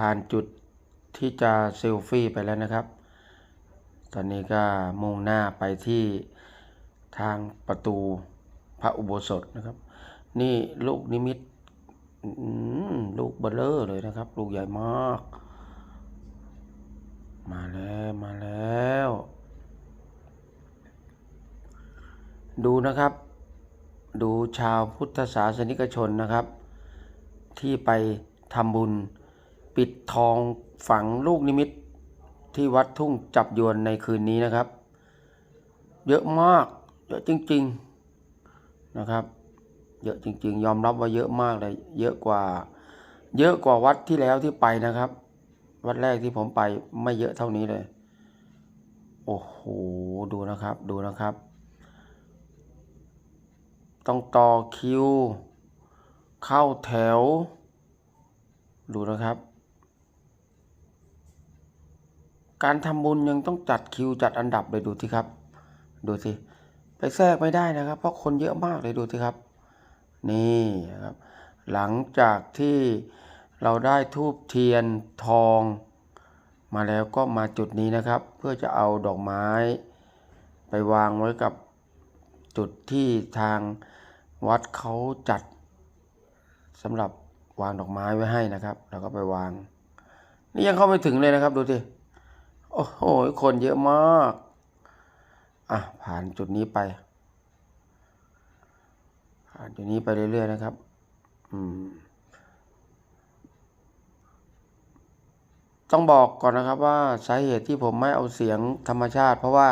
ผ่านจุดที่จะเซลฟี่ไปแล้วนะครับ ตอนนี้ก็มุ่งหน้าไปที่ทางประตูพระอุโบสถนะครับ นี่ลูกนิมิตลูกเบลเลอร์เลยนะครับ ลูกใหญ่มาก มาแล้วมาแล้ว ดูนะครับ ดูชาวพุทธศาสนิกชนนะครับ ที่ไปทำบุญ ปิดทองฝังลูกนิมิตที่วัดทุ่งจับยวนในคืนนี้นะครับ เยอะมากเยอะจริง ๆนะครับ เยอะจริง ๆ ยอมรับว่าเยอะมากเลย เยอะกว่า เยอะกว่าวัดที่แล้วที่ไปนะครับ วัดแรกที่ผมไปไม่เยอะเท่านี้เลย โอ้โหดูนะครับดูนะครับ ต้องต่อคิว เข้าแถว ดูนะครับ การทำบุญยังต้องจัดคิวจัดอันดับเลยดูสิครับ ดูสิไปแทรกไม่ได้นะครับ เพราะคนเยอะมากเลยดูสิครับ นี่นะครับ หลังจากที่เราได้ทูบเทียนทอง มาแล้วก็มาจุดนี้นะครับ เพื่อจะเอาดอกไม้ ไปวางไว้กับจุดที่ทางวัดเขาจัดสำหรับวางดอกไม้ไว้ให้นะครับ แล้วก็ไปวาง นี่ยังเข้าไม่ถึงเลยนะครับดูสิ โอ้โห คนเยอะมาก อะ ผ่านจุดนี้ไป ผ่านจุดนี้ไปเรื่อยๆนะครับ อืม ต้องบอกก่อนนะครับว่าสาเหตุที่ผมไม่เอาเสียงธรรมชาติ เพราะว่า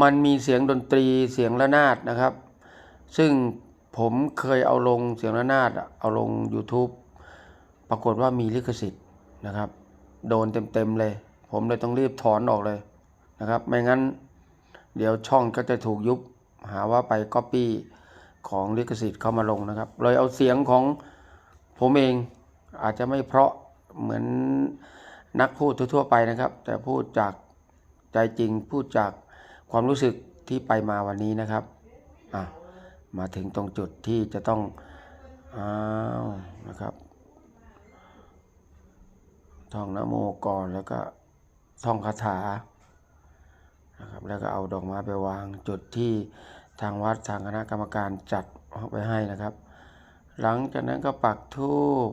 มันมีเสียงดนตรีเสียงระนาดนะครับ ซึ่งผมเคยเอาลงเสียงระนาดเอาลง YouTube ปรากฏว่ามีลิขสิทธิ์นะครับ โดนเต็มๆเลย ผมเลยต้องรีบถอนออกเลยนะครับ ไม่งั้น เดี๋ยวช่องก็จะถูกยุบหาว่าไปก๊อปปี้ของลิขสิทธิ์เข้ามาลงนะครับ เลยเอาเสียงของผมเองอาจจะไม่เพราะเหมือนนักพูดทั่ว ๆ ไปนะครับ แต่พูดจากใจจริงพูดจากความรู้สึกที่ไปมาวันนี้นะครับอะมาถึงตรงจุดที่จะต้องอ้าวนะครับท่องนโมก่อนแล้วก็ ท่องคาถานะครับแล้วก็เอาดอกไม้ไปวางจุดที่ทางวัดทางคณะกรรมการจัดไว้ให้นะครับ หลังจากนั้นก็ปักธูป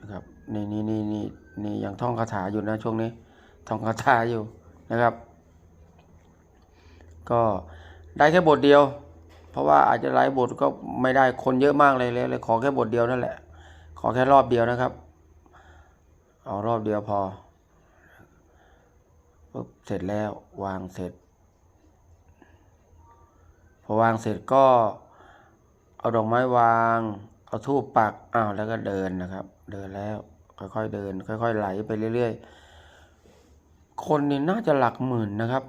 นะครับนี่นี่นี่นี่นี่ยังท่องคาถาอยู่นะช่วงนี้ท่องคาถาอยู่นะครับ ก็ได้แค่บทเดียว เพราะว่าอาจจะหลายบทก็ไม่ได้คนเยอะมากเลยเลยเลยขอแค่บทเดียวนั่นแหละ ขอแค่รอบเดียวนะครับ เอารอบเดียวพอ ปุ๊บเสร็จแล้ววางเสร็จ พอวางเสร็จก็เอาดอกไม้วาง เอาทูบปักอ้าวแล้วก็เดินนะครับ เดินแล้วค่อยๆเดิน ค่อย ๆ ไหลไปเรื่อย ๆ คนนี่น่าจะหลักหมื่นนะครับ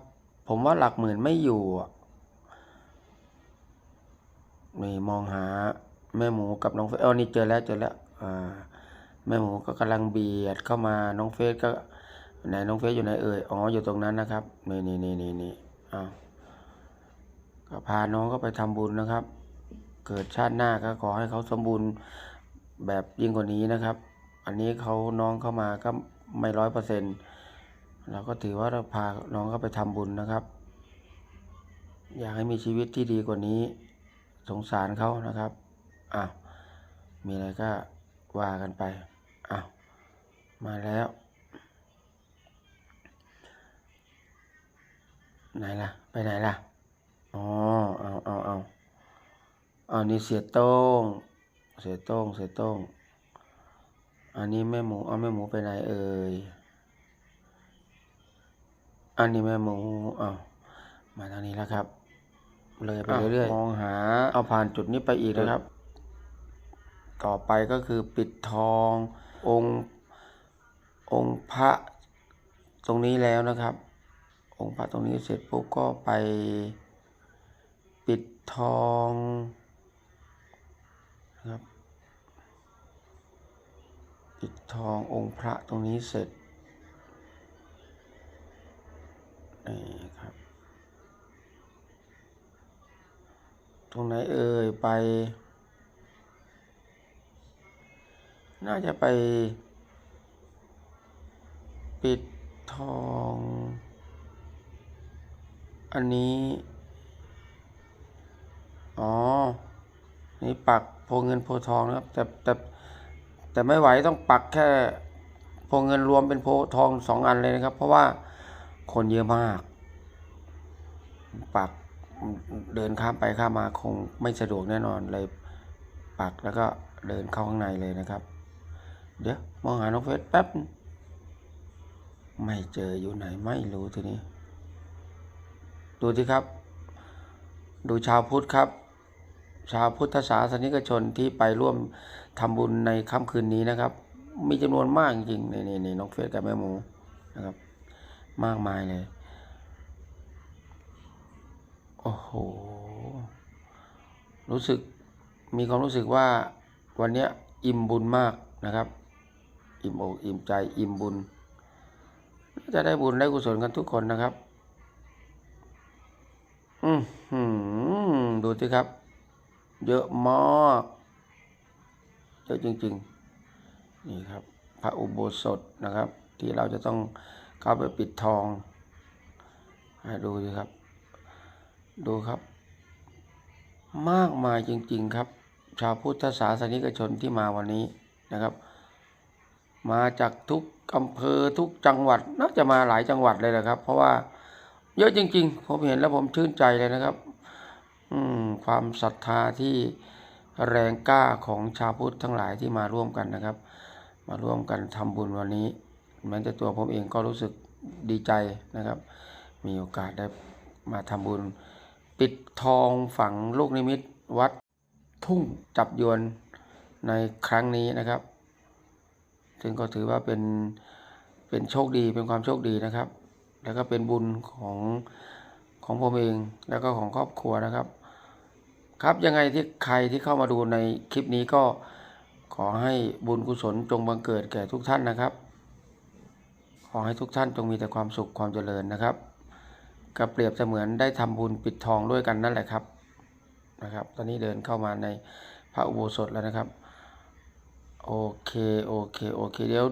ผมว่าหลักหมื่นไม่อยู่นี่มองหาแม่หมูกับน้องเฟสเออนี่เจอแล้วเจอแล้วอ่าแม่หมูก็กำลังเบียดเข้ามาน้องเฟสก็ ไหนน้องเฟซอยู่ไหนเอ่ย อ๋อ อยู่ตรงนั้นนะครับ นี่นี่นี่นี่นี่อ้าวก็พาน้องก็ไปทำบุญนะครับ เกิดชาติหน้าก็ขอให้เขาสมบูรณ์แบบยิ่งกว่านี้นะครับ อันนี้เขาน้องเข้ามาก็ไม่ร้อยเปอร์เซ็นต์เราก็ถือว่าเราพาน้องเขาไปทำบุญนะครับ อยากให้มีชีวิตที่ดีกว่านี้ สงสารเขานะครับ อ้าว มีอะไรก็ว่ากันไป อ้าว มาแล้ว ไหนล่ะ ไปไหนล่ะ อ๋อ เอาเอาเอาเอานี่เสียโต้ง เสียโต้ง เสียโต้ง อันนี้แม่หมู เอาแม่หมูไปไหนเอ่ย อันนี้แม่หมู เอามาทางนี้แล้วครับ เลยไปเรื่อยๆ มองหา เอาผ่านจุดนี้ไปอีกนะครับ ต่อไปก็คือปิดทอง องค์ องค์พระตรงนี้แล้วนะครับ องค์พระตรงนี้เสร็จปุ๊บก็ไปปิดทองนะครับปิดทององค์พระตรงนี้เสร็จนี่ครับ ตรงไหนเอ่ยไป น่าจะไปปิดทอง อันนี้ อ๋อ นี่ปักโพเงินโพทองนะครับ แต่แต่แต่ไม่ไหวต้องปักแค่โพเงินรวมเป็นโพทองสองอันเลยนะครับ เพราะว่าคนเยอะมาก ปักเดินข้ามไปข้ามมาคงไม่สะดวกแน่นอนเลยปักแล้วก็เดินเข้าข้างในเลยนะครับ เดี๋ยวมองหาน้องเฟสแป๊บ ไม่เจออยู่ไหนไม่รู้ทีนี้ ดูที่ครับ ดูชาวพุทธครับ ชาวพุทธศาสนิกชนที่ไปร่วมทำบุญในค่ำคืนนี้นะครับ มีจำนวนมากจริงๆนี่นี่นี่น้องเฟสกับแม่หมูนะครับ มากมายเลย โอ้โห รู้สึกมีความรู้สึกว่าวันนี้อิ่มบุญมากนะครับ อิ่มอกอิ่มใจอิ่มบุญจะได้บุญได้กุศลกันทุกคนนะครับ อือหือดูสิครับ เยอะมากเยอะจริง ๆ นี่ครับ พระอุโบสถนะครับ ที่เราจะต้องเข้าไปปิดทองให้ดูสิครับ ดูครับ มากมายจริง ๆ ครับ ชาวพุทธศาสนิกชนที่มาวันนี้นะครับ มาจากทุกอำเภอทุกจังหวัดน่าจะมาหลายจังหวัดเลยนะครับ เพราะว่า เยอะจริง ๆ ผมเห็นแล้วผมชื่นใจเลยนะครับ อืมความศรัทธาที่แรงกล้าของชาวพุทธทั้งหลายที่มาร่วมกันนะครับ มาร่วมกันทำบุญวันนี้แม้แต่ตัวผมเองก็รู้สึกดีใจนะครับ มีโอกาสได้มาทำบุญ ปิดทองฝังลูกนิมิตวัดทุ่งจับยวนในครั้งนี้นะครับ ซึ่งก็ถือว่าเป็นเป็นโชคดีเป็นความโชคดีนะครับ แล้วก็เป็นบุญของของผมเองแล้วก็ของครอบครัวนะครับ ครับยังไงที่ใครที่เข้ามาดูในคลิปนี้ก็ขอให้บุญกุศลจงบังเกิดแก่ทุกท่านนะครับ ขอให้ทุกท่านจงมีแต่ความสุขความเจริญนะครับก็เปรียบเสมือนได้ทำบุญปิดทองด้วยกันนั่นแหละครับนะครับ ตอนนี้เดินเข้ามาในพระอุโบสถแล้วนะครับ โอเคโอเคโอเคเดี๋ยว